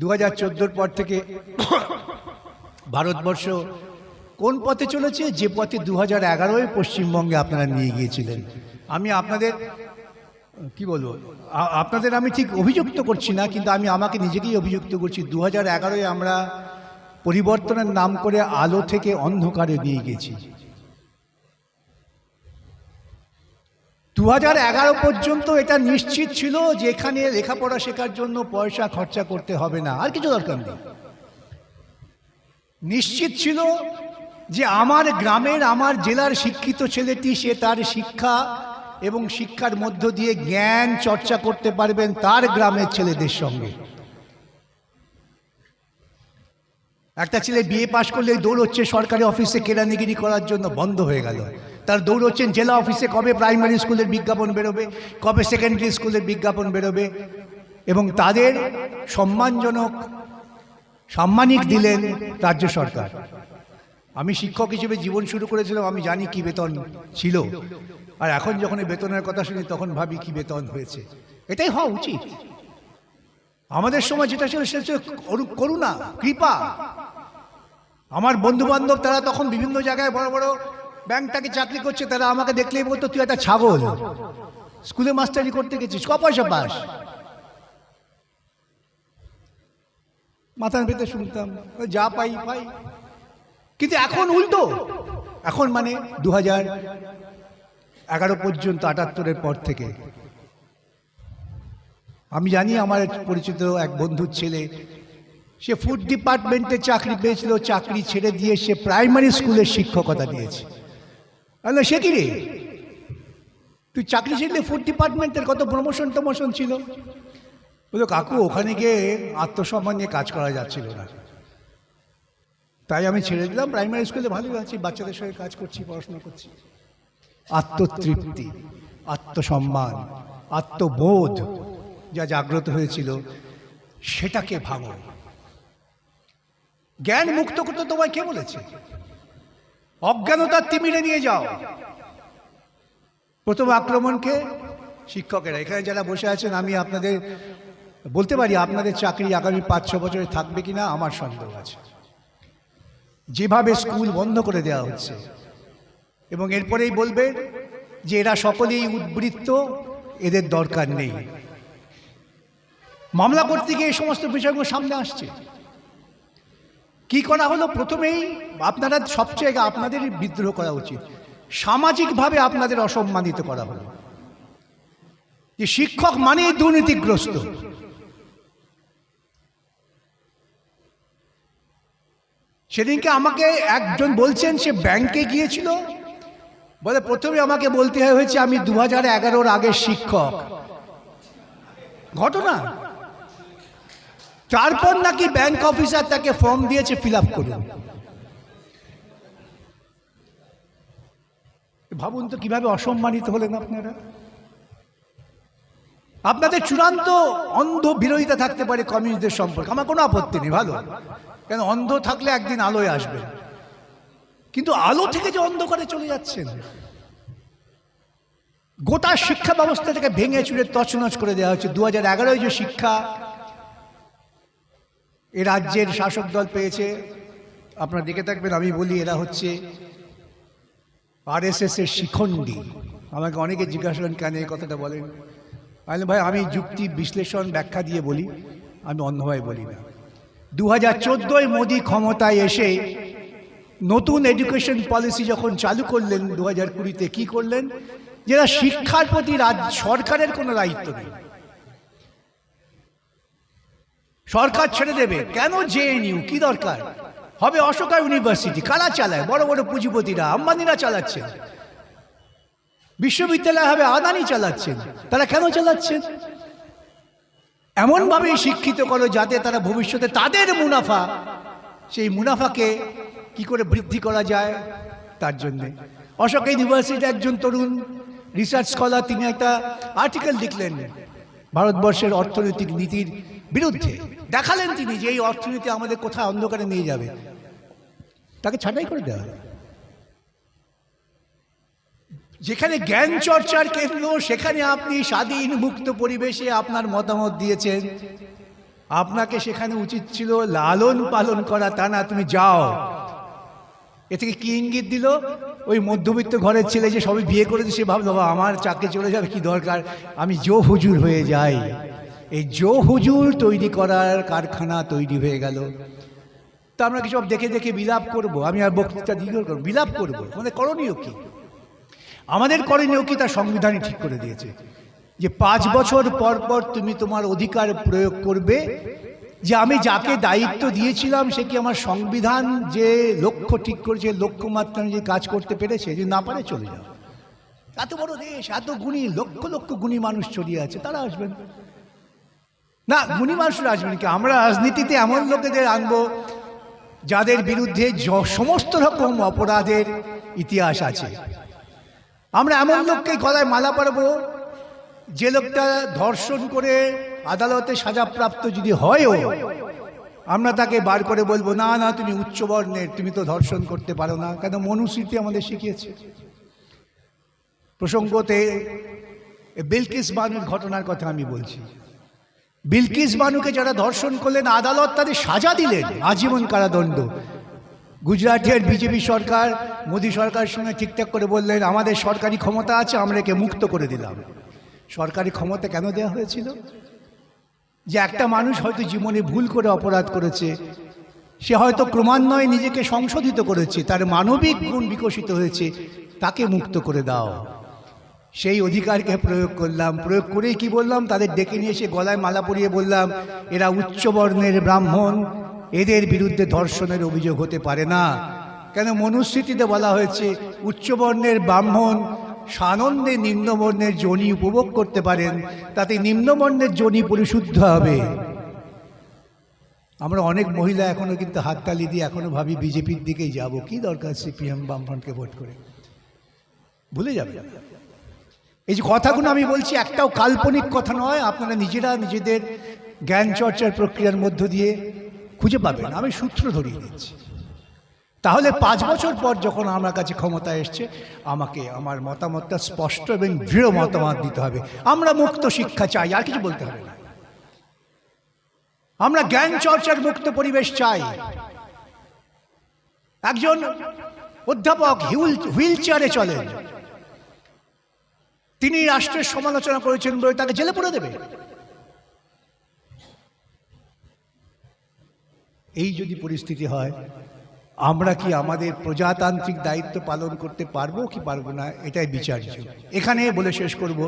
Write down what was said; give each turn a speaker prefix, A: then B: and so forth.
A: দু হাজার পর থেকে ভারতবর্ষ কোন পথে চলেছে? যে পথে দু হাজার এগারোয় পশ্চিমবঙ্গে আপনারা নিয়ে গিয়েছিলেন। আমি আপনাদের, কি বলব আপনাদের আমি ঠিক অভিযুক্ত করছি না, কিন্তু আমি আমাকে নিজেকেই অভিযুক্ত করছি। দু হাজার এগারোয় আমরা পরিবর্তনের নাম করে আলো থেকে অন্ধকারে নিয়ে গেছি দু হাজার এগারো পর্যন্ত এটা নিশ্চিত ছিল যে এখানে লেখাপড়া শেখার জন্য পয়সা খরচা করতে হবে না। আর কিছু দরকার নেই। নিশ্চিত ছিল যে আমার গ্রামের, আমার জেলার শিক্ষিত ছেলেটি, সে তার শিক্ষা এবং শিক্ষার মধ্য দিয়ে জ্ঞান চর্চা করতে পারবেন তার গ্রামের ছেলেদের সঙ্গে। একটা ছেলে বিএ পাশ করলে দৌড়চ্ছে সরকারি অফিসে কেরানিগিরি করার জন্য বন্ধ হয়ে গেল। তার দৌড়চ্ছেন জেলা অফিসে কবে প্রাইমারি স্কুলের বিজ্ঞাপন বেরোবে, কবে সেকেন্ডারি স্কুলের বিজ্ঞাপন বেরোবে এবং তাদের সম্মানজনক সাম্মানিক দিলেন রাজ্য সরকার। আমি শিক্ষক হিসেবে জীবন শুরু করেছিলাম, আমি জানি কি বেতন ছিল। আর এখন যখন বেতনের কথা শুনি, তখন ভাবি কি বেতন হয়েছে। এটাই হওয়া উচিত। আমাদের সময় যেটা ছিল, সেটা ছিল করু- করুণা, কৃপা। আমার বন্ধু বান্ধব তারা তখন বিভিন্ন জায়গায় বড় বড় ব্যাংকটাকে চাকরি করছে, তারা আমাকে দেখলেই বলতো, তুই একটা ছাগল। স্কুলে মাস্টারি করতে গেছিস, ক পয়সা পাস? মাথার ভেতরে শুনতাম যা পাই পাই। কিন্তু এখন উল্টো। এখন মানে দু হাজার এগারো পর্যন্ত, আটাত্তরের পর থেকে। আমি জানি আমার পরিচিত এক বন্ধুর ছেলে সে ফুড ডিপার্টমেন্টে চাকরি পেয়েছিল, চাকরি ছেড়ে দিয়ে সে প্রাইমারি স্কুলের শিক্ষকতা দিয়েছে। সে কি রে? তুই চাকরি ছেড়ে ফুড ডিপার্টমেন্টের কত প্রমোশন টমোশন ছিল? বলল, কাকু, ওখানে গিয়ে আত্মসম্মান নিয়ে কাজ করা যাচ্ছিল না। তাই আমি ছেড়ে দিলাম প্রাইমারি স্কুলে ভালোই আছি, বাচ্চাদের সঙ্গে কাজ করছি, পড়াশোনা করছি। আত্মতৃপ্তি, আত্মসম্মান, আত্মবোধ যা জাগ্রত হয়েছিল, সেটাকে ভাঙো। জ্ঞান মুক্ত করতে তোমায় কে বলেছে? অজ্ঞানতার তিমিরে নিয়ে যাও। প্রথম আক্রমণকে শিক্ষকেরা, এখানে যারা বসে আছেন, আমি আপনাদের বলতে পারি, আপনাদের চাকরি আগামী পাঁচ, ছ বছরে থাকবে কিনা আমার সন্দেহ আছে। যেভাবে স্কুল বন্ধ করে দেওয়া হচ্ছে, এবং এরপরেই বলবেন যে এরা সকলেই উদ্বৃত্ত, এদের দরকার নেই। মামলা করতে গিয়ে এই সমস্ত বিষয়গুলো সামনে আসছে। কি করা হলো? প্রথমেই আপনারা সবচেয়ে আগে আপনাদেরই বিদ্রোহ করা উচিত। সামাজিকভাবে আপনাদের অসম্মানিত করা হলো। যে শিক্ষক মানেই দুর্নীতিগ্রস্ত। সেদিনকে আমাকে একজন বলছেন, সে ব্যাংকে গিয়েছিল। বলে, প্রথমে আমাকে বলতে হয়েছে, আমি দু হাজার আগের শিক্ষক। ঘটনা? তারপর নাকি ব্যাংক অফিসার তাকে ফর্ম দিয়েছে ফিল আপ করুন। ভাবুন তো কীভাবে অসম্মানিত হলেন আপনারা। আপনাদের চূড়ান্ত অন্ধ বিরোধিতা থাকতে পারে কমিউনিস্টদের সম্পর্কে। আমার কোনো আপত্তি নেই, ভালো। কেন, অন্ধ থাকলে একদিন আলোয় আসবে। কিন্তু আলো থেকে যে অন্ধকারে চলে যাচ্ছেন, গোটা শিক্ষা ব্যবস্থাটাকে ভেঙে চুরে তছনছ করে দেওয়া হচ্ছে দু হাজার এগারোয় যে শিক্ষা এ রাজ্যের শাসক দল পেয়েছে। আপনারা দেখে থাকবেন, আমি বলি, এরা হচ্ছে আরএসএস এর শিখণ্ডী। আমাকে অনেকে জিজ্ঞাসা করেন, কেন এই কথাটা বলেন? আমি ভাই, আমি যুক্তি বিশ্লেষণ ব্যাখ্যা দিয়ে বলি, আমি অন্ধভাবে বলি না। দু হাজার চোদ্দোয় মোদী ক্ষমতায় এসে নতুন এডুকেশন পলিসি যখন চালু করলেন দু হাজার কুড়িতে, কী করলেন? যেটা শিক্ষার প্রতি রাজ্য সরকারের কোনো দায়িত্ব নেই। সরকার ছেড়ে দেবে। কেন জেএনইউ কি দরকার? হবে অশোকা ইউনিভার্সিটি। কারা চালায়? বড় বড় পুঁজিপতিরা, আম্বানিরা চালাচ্ছেন। বিশ্ববিদ্যালয় হবে আদানি চালাচ্ছেন। তারা কেন চালাচ্ছেন? এমনভাবে শিক্ষিত করো যাতে তারা ভবিষ্যতে তাদের মুনাফা, সেই মুনাফাকে কি করে বৃদ্ধি করা যায়? তার জন্যে। অশোক ইউনিভার্সিটির একজন তরুণ রিসার্চ স্কলার তিনি একটা আর্টিকেল লিখলেন। ভারতবর্ষের অর্থনৈতিক নীতির বিরুদ্ধে। দেখালেন তিনি যে এই অর্থনীতি আমাদের কোথায় অন্ধকারে নিয়ে যাবে। তাকে ছাঁটাই করে দেওয়া হবে। যেখানে জ্ঞান চর্চার কেন্দ্র, সেখানে আপনি স্বাধীন মুক্ত পরিবেশে আপনার মতামত দিয়েছেন। আপনাকে সেখানে উচিত ছিল লালন পালন করা, তা না, তুমি যাও। এ থেকে কি ইঙ্গিত দিল? ওই মধ্যবিত্ত ঘরের ছেলে যে সবাই বিয়ে করেছে, সে ভাবলো আমার চাকরি চলে যাবে, কি দরকার? আমি জো হুজুর হয়ে যাই। এই জো হুজুর তৈরি করার কারখানা তৈরি হয়ে গেল। তা আমরা কিছু দেখে দেখে বিলাপ করব? আমি আর বক্তৃতা দীর্ঘ করব, বিলাপ করব। মানে করণীয় কি? আমাদের করণীয় কি তার সংবিধানই ঠিক করে দিয়েছে। যে পাঁচ বছর পর পর তুমি তোমার অধিকার প্রয়োগ করবে, যে আমি যাকে দায়িত্ব দিয়েছিলাম সে কি আমার সংবিধান যে লক্ষ্য ঠিক করেছে, লক্ষ্যমাত্রা যে কাজ করতে পেরেছে? যদি না পারে চলে যাও। এত বড় দেশ, এত গুণী, লক্ষ লক্ষ গুণী মানুষ ছড়িয়ে আছে, তারা আসবেন। না গুণী আসবেন কি, আমরা রাজনীতিতে এমন লোকেদের আনব যাদের বিরুদ্ধে সমস্ত রকম অপরাধের ইতিহাস আছে। আমরা এমন লোককে গলায় মালা পারব, যে লোকটা ধর্ষণ করে আদালতে সাজাপ্রাপ্ত যদি হয়ও, আমরা তাকে বার করে বলব, না না, তুমি উচ্চবর্ণের, তুমি তো ধর্ষণ করতে পারো না। কেন মনুস্মৃতি আমাদের শিখিয়েছে। প্রসঙ্গতে বিলকিস বানুর ঘটনার কথা আমি বলছি। বিলকিস বানুকে যারা ধর্ষণ করলেন, আদালত তাদের সাজা দিলেন, আজীবন কারাদণ্ড। গুজরাটের বিজেপি সরকার, মোদী সরকারের সঙ্গে ঠিকঠাক করে বললেন, আমাদের সরকারি ক্ষমতা আছে, আমরা একে মুক্ত করে দিলাম। সরকারি ক্ষমতা কেন দেওয়া হয়েছিল? যে একটা মানুষ হয়তো জীবনে ভুল করে অপরাধ করেছে, সে হয়তো ক্রমান্বয়ে নিজেকে সংশোধিত করেছে, তার মানবিক গুণ বিকশিত হয়েছে, তাকে মুক্ত করে দাও। সেই অধিকারকে প্রয়োগ করলাম। প্রয়োগ করেই কি বললাম? তাদের ডেকে নিয়ে এসে গলায় মালা পরিয়ে বললাম, এরা উচ্চবর্ণের ব্রাহ্মণ। এদের বিরুদ্ধে ধর্ষণের অভিযোগ হতে পারে না। কেন মনুস্মৃতিতে বলা হয়েছে উচ্চবর্ণের ব্রাহ্মণ সানন্দে নিম্নবর্ণের জনি উপভোগ করতে পারেন। তাতে নিম্নবর্ণের জনি পরিশুদ্ধ হবে। আমরা অনেক মহিলা এখনও কিন্তু হাততালি দিয়ে এখনও ভাবি বিজেপির দিকেই যাব। কি দরকার সিপিএম বামফ্রন্টকে ভোট করে? ভুলে যাবে। এই যে কথাগুলো আমি বলছি একটাও কাল্পনিক কথা নয়, আপনারা নিজেরা নিজেদের জ্ঞান চর্চার প্রক্রিয়ার মধ্য দিয়ে খুঁজে পাবেন। আমি সূত্র ধরিয়ে দিচ্ছি। তাহলে পাঁচ বছর পর যখন আমার কাছে ক্ষমতা এসছে, আমাকে, আমার মতামতটা স্পষ্ট এবং দৃঢ় মতামত দিতে হবে। আমরা মুক্ত শিক্ষা চাই, আর কিছু বলতে হবে না। আমরা জ্ঞান চর্চার মুক্ত পরিবেশ চাই। একজন অধ্যাপক হুইল চেয়ারে চলেন। তিনি রাষ্ট্রের সমালোচনা করেছেন বলে তাকে জেলে পড়ে দেবে। এই যদি পরিস্থিতি হয়, আমরা কি আমাদের প্রজাতান্ত্রিক দায়িত্ব পালন করতে পারব কি পারব না? এটাই বিচার্য এখানে বলে শেষ করব।